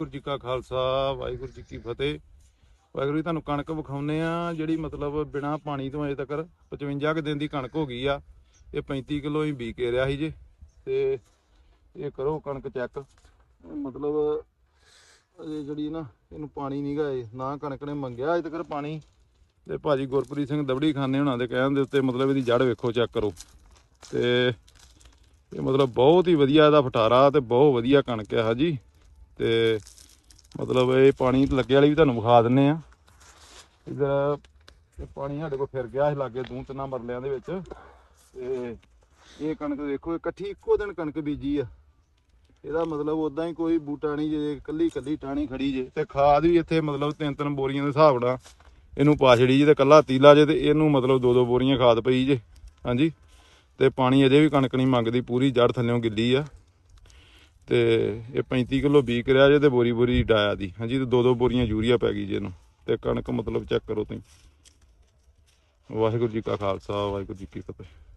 ਵਾਹਿਗੁਰੂ ਜੀ ਕਾ ਖਾਲਸਾ, ਵਾਹਿਗੁਰੂ ਜੀ ਕੀ ਫਤਿਹ। ਵਾਹਿਗੁਰੂ ਜੀ, ਤੁਹਾਨੂੰ ਕਣਕ ਵਿਖਾਉਨੇ ਆ ਜਿਹੜੀ ਮਤਲਬ ਬਿਨਾ ਪਾਣੀ ਤੋਂ ਅਜੇ ਤੱਕ 55 ਕੁ ਦਿਨ ਦੀ ਕਣਕ ਹੋ ਗਈ ਆ। ਇਹ 35 ਕਿਲੋ ਹੀ ਬੀ ਕੇ ਰਿਹਾ ਸੀ ਜੇ, ਤੇ ਇਹ ਕਰੋ ਕਣਕ ਚੈੱਕ ਮਤਲਬ ਇਹ ਜਿਹੜੀ ਨਾ, ਇਹਨੂੰ ਪਾਣੀ ਨਹੀਂ ਗਾਏ ਨਾ ਕਣਕ ਨੇ ਮੰਗਿਆ ਅਜੇ ਤੱਕ ਪਾਣੀ। ਤੇ ਭਾਜੀ ਗੁਰਪ੍ਰੀਤ ਸਿੰਘ ਦਵੜੀ ਖਾਨੇ ਹੁਣਾਂ ਦੇ ਕਹਿਣ ਦੇ ਉੱਤੇ ਮਤਲਬ ਇਹਦੀ ਜੜ ਵੇਖੋ ਚੈੱਕ ਕਰੋ। ਤੇ ਇਹ ਮਤਲਬ ਬਹੁਤ ਹੀ ਵਧੀਆ ਇਹਦਾ ਫਟਾਰਾ ਤੇ ਬਹੁਤ ਵਧੀਆ ਕਣਕ ਆ ਜੀ ਤੇ ਮਤਲਬ ਇਹ ਪਾਣੀ ਲੱਗੇ ਵਾਲੀ ਵੀ ਤੁਹਾਨੂੰ ਵਿਖਾ ਦਿੰਨੇ ਆ। ਇਧਰ ਇਹ ਪਾਣੀ ਸਾਡੇ ਕੋਲ ਫਿਰ ਗਿਆ ਸੀ ਲਾਗੇ ਦੋ ਤਿੰਨਾਂ ਮਰਲਿਆਂ ਦੇ ਵਿੱਚ। ਤੇ ਇਹ ਕਣਕ ਦੇਖੋ ਇਕੱਠੀ ਇੱਕੋ ਦਿਨ ਕਣਕ ਬੀਜੀ ਆ। ਇਹਦਾ ਮਤਲਬ ਉਦਾਂ ਹੀ ਕੋਈ ਬੂਟਾ ਨਹੀਂ ਜੇ ਇਕੱਲੀ ਇਕੱਲੀ ਟਾਣੀ ਖੜੀ ਜੇ। ਤੇ ਖਾਦ ਵੀ ਇੱਥੇ ਮਤਲਬ ਤਿੰਨ ਤਿੰਨ ਬੋਰੀਆਂ ਦੇ ਹਿਸਾਬ ਨਾਲ ਇਹਨੂੰ ਪਾ ਛੜੀ ਜੇ ਤੇ ਕੱਲਾ ਤੀਲਾ ਜੇ ਤੇ ਇਹਨੂੰ ਮਤਲਬ ਦੋ ਦੋ ਬੋਰੀਆਂ ਖਾਦ ਪਈ ਜੇ। ਹਾਂਜੀ। ਤੇ ਪਾਣੀ ਅਜੇ ਵੀ ਕਣਕ ਨਹੀਂ ਮੰਗਦੀ, ਪੂਰੀ ਜੜ ਥੱਲੇੋਂ ਗਿੱਲੀ ਆ। ਤੇ ਇਹ 35 ਕਿਲੋ ਬੀ ਕਰਿਆ ਜੇ ਤੇ ਬੋਰੀ ਬੋਰੀ ਡਾਇਆ ਦੀ। ਹਾਂਜੀ, ਤੇ ਦੋ ਦੋ ਬੋਰੀਆਂ ਯੂਰੀਆ ਪੈ ਗਈ ਜੇ ਇਹਨੂੰ। ਤੇ ਕਣਕ ਮਤਲਬ ਚੈੱਕ ਕਰੋ ਤੁਸੀਂ। ਵਾਹਿਗੁਰੂ ਜੀ ਕਾ ਖਾਲਸਾ, ਵਾਹਿਗੁਰੂ ਜੀ ਕੀ ਫਤਿਹ।